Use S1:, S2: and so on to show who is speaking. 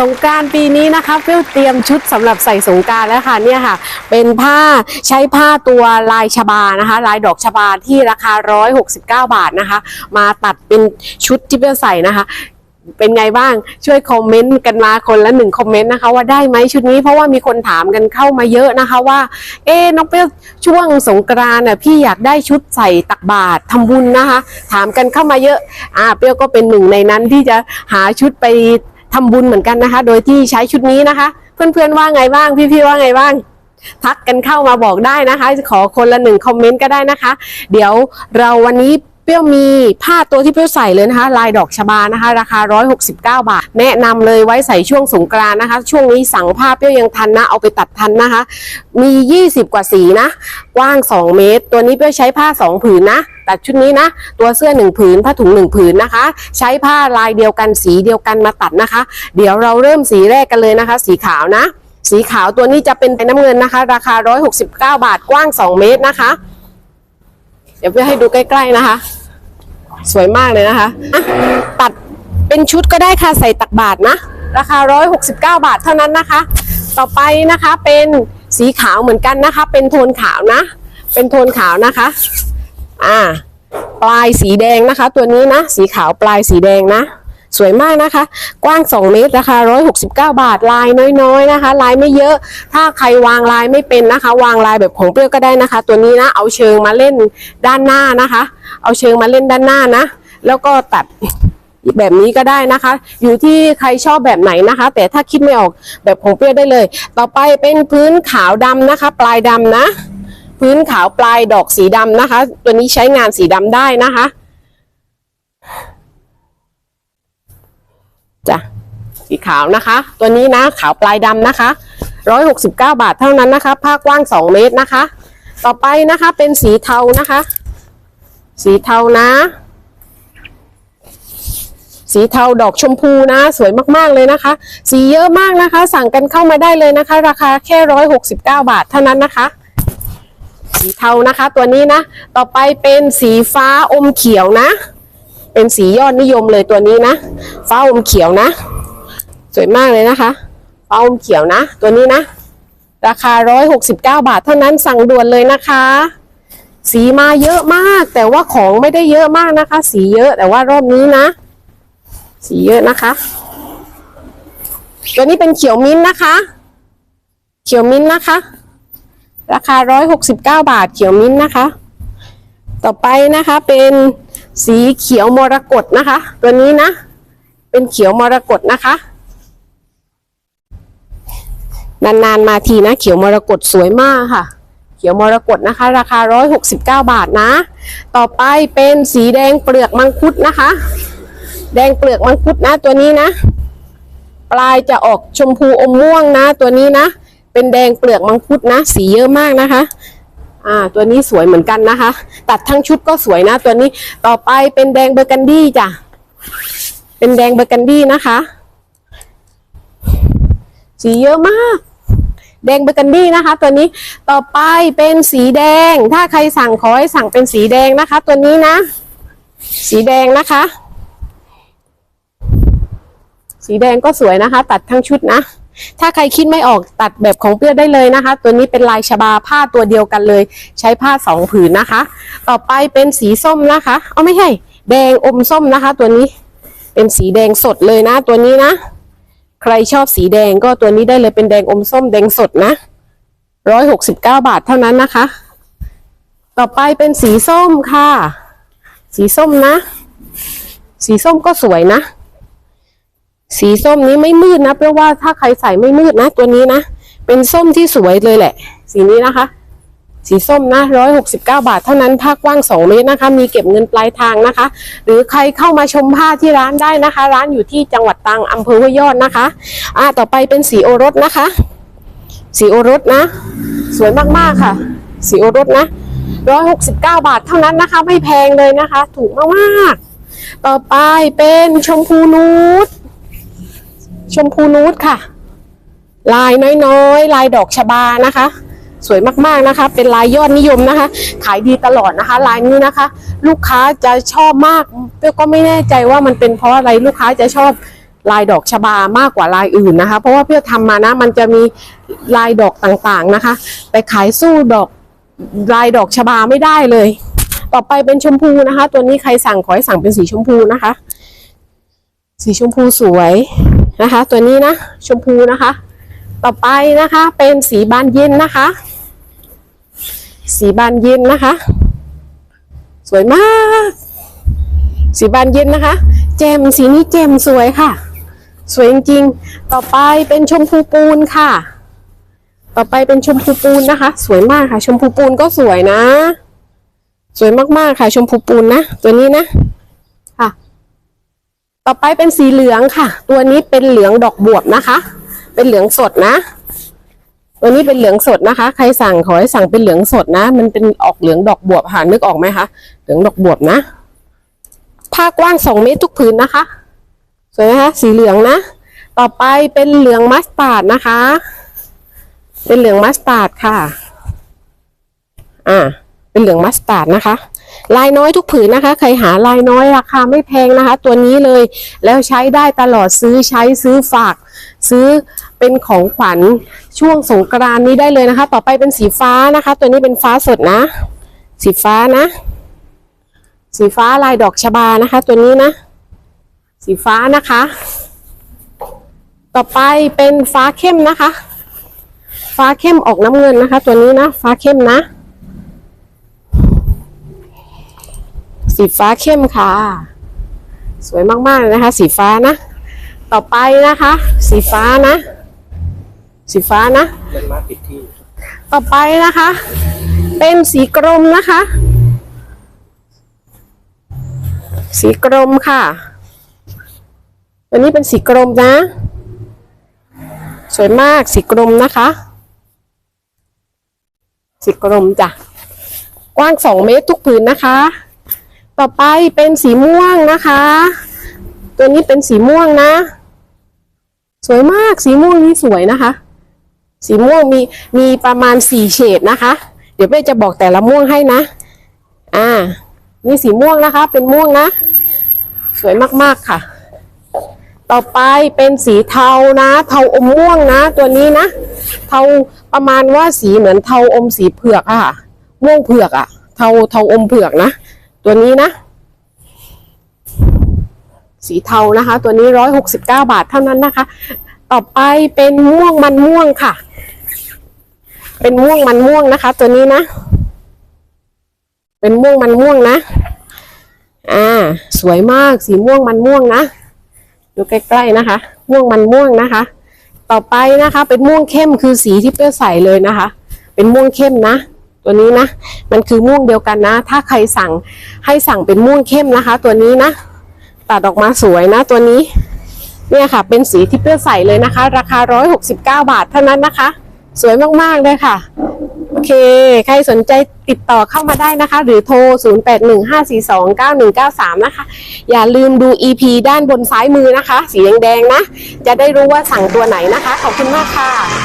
S1: สงการปีนี้นะคะเปรี้ยวเตรียมชุดสำหรับใส่สงการแล้วค่ะเนี่ยค่ะ เป็นผ้าใช้ผ้าตัวลายชบานะคะ ลายดอกชบาที่ราคา 169 บาทนะคะ มาตัดเป็นชุดที่เปรี้ยวใส่นะคะเป็นไงบ้างช่วยคอมเมนต์กันมาคนละหนึ่งคอมเมนต์นะคะว่าได้ไหมชุดนี้เพราะว่ามีคนถามกันเข้ามาเยอะนะคะว่า เอ๊น้องเปี้ยวช่วงสงกรานต์น่ะพี่อยากได้ชุดใส่ตักบาตรทำบุญนะคะ ถามกันเข้ามาเยอะอ่าเปี้ยวก็เป็นหนึ่งในนั้นที่จะหาชุดไป ทำบุญเหมือนกันนะคะ โดยที่ใช้ชุดนี้นะคะ เพื่อนๆว่าไงบ้าง พี่ๆว่าไงบ้าง ทักกันเข้ามาบอกได้นะคะ ขอคนละหนึ่งคอมเมนต์ก็ได้นะคะ เดี๋ยวเราวันนี้ เปรี้ยวมีผ้าตัวที่เปรี้ยวใส่เลยนะคะ ลายดอกชบานะคะ ราคา 169 บาท แนะนำเลยไว้ใส่ช่วงสงกรานนะคะ ช่วงนี้สั่งผ้าเปรี้ยวยังทันนะ เอาไปตัดทันนะคะ มี 20 กว่าสีนะ กว้าง 2 เมตร ตัวนี้เปรี้ยวใช้ผ้า 2 ผืนนะตัดชุดนี้นะ ตัวเสื้อ 1 ผืน ผ้าถุง 1 ผืนนะคะ ใช้ผ้าลายเดียวกันสีเดียวกันมาตัดนะคะ เดี๋ยวเราเริ่มสีแรกกันเลยนะคะ สีขาวนะ สีขาวตัวนี้จะเป็นน้ำเงินนะคะ ราคา 169 บาทกว้าง 2 เมตรนะคะ เดี๋ยวเพื่อให้ดูใกล้ ๆนะคะ สวยมากเลยนะคะะตัดเป็นชุดก็ได้ค่ะใส่ตักบาทนะ ราคา 169 บาทเท่านั้นนะคะ ต่อไปนะคะเป็นสีขาวเหมือนกันนะคะ เป็นโทนขาวนะ เป็นโทนขาวนะคะ อ่า ปลายสีแดงนะคะ ตัวนี้นะ สีขาวปลายสีแดงนะ สวยมากนะคะ กว้าง 2 เมตรราคา169 บาทลายน้อยๆนะคะ ลายไม่เยอะ ถ้าใครวางลายไม่เป็นนะคะ วางลายแบบของเปรี้ยวก็ได้นะคะ ตัวนี้นะเอาเชิงมาเล่นด้านหน้านะคะ เอาเชิงมาเล่นด้านหน้านะ แล้วก็ตัดแบบนี้ก็ได้นะคะ อยู่ที่ใครชอบแบบไหนนะคะ แต่ถ้าคิดไม่ออกแบบของเปรี้ยวได้เลย ต่อไปเป็นพื้นขาวดำนะคะ ปลายดำนะ พื้นขาวปลายดอกสีดำนะคะ ตัวนี้ใช้งานสีดำได้นะคะ จ้ะสีขาวนะคะ ตัวนี้นะขาวปลายดำนะคะร้อยหกสิบเก้าบาทเท่านั้นนะคะ ผ้ากว้างสองเมตรนะคะ ต่อไปนะคะเป็นสีเทานะคะ สีเทานะ สีเทาดอกชมพูนะ สวยมากๆเลยนะคะ สีเยอะมากนะคะ สั่งกันเข้ามาได้เลยนะคะ ราคาแค่ร้อยหกสิบเก้าบาทเท่านั้นนะคะสีเทานะคะตัวนี้นะ ต่อไปเป็นสีฟ้าอมเขียวนะ เป็นสียอดนิยมเลยตัวนี้นะฟ้าอมเขียวนะ สวยมากเลยนะคะฟ้าอมเขียวนะ ตัวนี้นะ ราคาร้อยหกสิบาทเท่านั้นสั่งด่วนเลยนะคะ สีมาเยอะมาก แต่ว่าของไม่ได้เยอะมากนะคะ สีเยอะแต่ว่ารอบนี้นะ สีเยอะนะคะ ตัวนี้เป็นเขียวมิ้นนะคะ เขียวมิ้นนะคะ ราคา 169 บาทเขียวมิ้นนะคะ ต่อไปนะคะเป็น สีเขียวมรกตนะคะ ตัวนี้นะ เป็นเขียวมรกตนะคะ นานๆมาทีนะ เขียวมรกตสวยมากค่ะ เขียวมรกตนะคะ ราคา 169 บาทนะ ต่อไปเป็นสีแดงเปลือกมังคุดนะคะ แดงเปลือกมังคุดนะ ตัวนี้นะ ปลายจะออกชมพูอมม่วงนะ ตัวนี้นะ เป็นแดงเปลือกมังคุดนะ สีเยอะมากนะคะ อ่าตัวนี้สวยเหมือนกันนะคะ ตัดทั้งชุดก็สวยนะ ตัวนี้ต่อไปเป็นแดงเบอร์กันดี้จ้ะเป็นแดงเบอร์กันดี้นะคะ สีเยอะมาก แดงเบอร์กันดี้นะคะ ตัวนี้ต่อไปเป็นสีแดง ถ้าใครสั่งขอให้สั่งเป็นสีแดงนะคะ ตัวนี้นะ สีแดงนะคะ สีแดงก็สวยนะคะ ตัดทั้งชุดนะ ถ้าใครคิดไม่ออกตัดแบบของเปี้ยได้เลยนะคะ ตัวนี้เป็นลายชบาผ้าตัวเดียวกันเลย ใช้ผ้าสองผืนนะคะ ต่อไปเป็นสีส้มนะคะเอาไม่ใช่แดงอมส้มนะคะ ตัวนี้เป็นสีแดงสดเลยนะ ตัวนี้นะ ใครชอบสีแดงก็ตัวนี้ได้เลยเป็นแดงอมส้มแดงสดนะร้อยหกสิบเก้าบาทเท่านั้นนะคะ ต่อไปเป็นสีส้มค่ะ สีส้มนะ สีส้มก็สวยนะ สีส้มนี้ไม่มืดนะ เพราะว่าถ้าใครใส่ไม่มืดนะ ตัวนี้นะ เป็นส้มที่สวยเลยแหละ สีนี้นะคะ สีส้มนะร้อยหกสิบเก้าบาทเท่านั้นผ้ากว้างสองเมตรนะคะ มีเก็บเงินปลายทางนะคะ หรือใครเข้ามาชมผ้าที่ร้านได้นะคะ ร้านอยู่ที่จังหวัดตรังอำเภอห้วยยอดนะคะอ่าต่อไปเป็นสีโอรสนะคะ สีโอรสนะ สวยมากๆค่ะ สีโอรสนะร้อยหกสิบเก้าบาทเท่านั้นนะคะ ไม่แพงเลยนะคะ ถูกมากๆต่อไปเป็นชมพูนูด ชมพูนูดค่ะ ลายน้อยๆ ลายดอกชบานะคะ สวยมากๆนะคะ เป็นลายยอดนิยมนะคะ ขายดีตลอดนะคะ ลายนี้นะคะ ลูกค้าจะชอบมากเปี้ยก็ไม่แน่ใจว่ามันเป็นเพราะอะไรลูกค้าจะชอบลายดอกชบามากกว่าลายอื่นนะคะ เพราะว่าเพื่อทำมานะ มันจะมีลายดอกต่างๆนะคะ แต่ขายสู้ดอกลายดอกชบาไม่ได้เลย ต่อไปเป็นชมพูนะคะ ตัวนี้ใครสั่งขอให้สั่งเป็นสีชมพูนะคะ สีชมพูสวย นะคะ ตัวนี้นะชมพูนะคะ ต่อไปนะคะเป็นสีบานเย็นนะคะ สีบานเย็นนะคะ สวยมาก สีบานเย็นนะคะเจมสีนี้เจมสวยค่ะ สวยจริงๆ ต่อไปเป็นชมพูปูนค่ะ ต่อไปเป็นชมพูปูนนะคะ สวยมากค่ะ ชมพูปูนก็สวยนะ สวยมากๆค่ะ ชมพูปูนนะ ตัวนี้นะ ต่อไปเป็นสีเหลืองค่ะ ตัวนี้เป็นเหลืองดอกบวบนะคะ เป็นเหลืองสดนะตัวนี้เป็นเหลืองสดนะคะ ใครสั่งขอให้สั่งเป็นเหลืองสดนะ มันเป็นออกเหลืองดอกบวบค่ะนึกออกไหมคะเหลืองดอกบวบนะผ้ากว้างสองเมตรทุกผืนนะคะสวยนะคะสีเหลืองนะ ต่อไปเป็นเหลืองมัสตาร์ดนะคะ เป็นเหลืองมัสตาร์ดค่ะ อ่า เป็นเหลืองมัสตาร์ดนะคะ ลายน้อยทุกผืนนะคะ ใครหาลายน้อยราคาไม่แพงนะคะ ตัวนี้เลย แล้วใช้ได้ตลอดซื้อใช้ซื้อฝาก ซื้อเป็นของขวัญช่วงสงกรานนี้ได้เลยนะคะ ต่อไปเป็นสีฟ้านะคะ ตัวนี้เป็นฟ้าสดนะ สีฟ้านะ สีฟ้าลายดอกชบานะคะ ตัวนี้นะ สีฟ้านะคะ ต่อไปเป็นฟ้าเข้มนะคะ ฟ้าเข้มออกน้ำเงินนะคะ ตัวนี้นะ ฟ้าเข้มนะ สีฟ้าเข้มค่ะ สวยมากๆเลยนะคะ สีฟ้านะ ต่อไปนะคะ สีฟ้านะ สีฟ้านะ
S2: เล่นมาผิดที่
S1: ต่อไปนะคะ เป็นสีกรมนะคะ สีกรมค่ะตัวนี้เป็นสีกรมนะ สวยมากสีกรมนะคะ สีกรมจ้ะกว้างสองเมตรทุกผืนนะคะ ต่อไปเป็นสีม่วงนะคะ ตัวนี้เป็นสีม่วงนะ สวยมากสีม่วงนี้สวยนะคะ สีม่วงมีมีประมาณสี่เฉดนะคะ เดี๋ยวเป้จะบอกแต่ละม่วงให้นะ อ่านี่สีม่วงนะคะ เป็นม่วงนะ สวยมากๆค่ะ ต่อไปเป็นสีเทานะ เทาอมม่วงนะ ตัวนี้นะ เทาประมาณว่าสีเหมือนเทาอมสีเผือกอะค่ะ ม่วงเผือกอะเทาเทาอมเผือกนะ ตัวนี้นะ สีเทานะคะ ตัวนี้ร้อยหกสิบเก้าบาทเท่านั้นนะคะ ต่อไปเป็นม่วงมันม่วงค่ะ เป็นม่วงมันม่วงนะคะ ตัวนี้นะ เป็นม่วงมันม่วงนะ อ่า สวยมากสีม่วงมันม่วงนะดูใกล้ๆนะคะ ม่วงมันม่วงนะคะ ต่อไปนะคะ เป็นม่วงเข้มคือสีที่เพื่อใส่เลยนะคะ เป็นม่วงเข้มนะ ตัวนี้นะ มันคือม่วงเดียวกันนะ ถ้าใครสั่งให้สั่งเป็นม่วงเข้มนะคะ ตัวนี้นะ ตัดออกมาสวยนะตัวนี้ เนี่ยค่ะ เป็นสีที่เพื่อใส่เลยนะคะ ราคา 169 บาทเท่านั้นนะคะ สวยมากๆเลยค่ะ โอเค ใครสนใจติดต่อเข้ามาได้นะคะ หรือโทร 0815429193 นะคะ อย่าลืมดู EP ด้านบนซ้ายมือนะคะ สีแดงๆนะ จะได้รู้ว่าสั่งตัวไหนนะคะ ขอบคุณมากค่ะ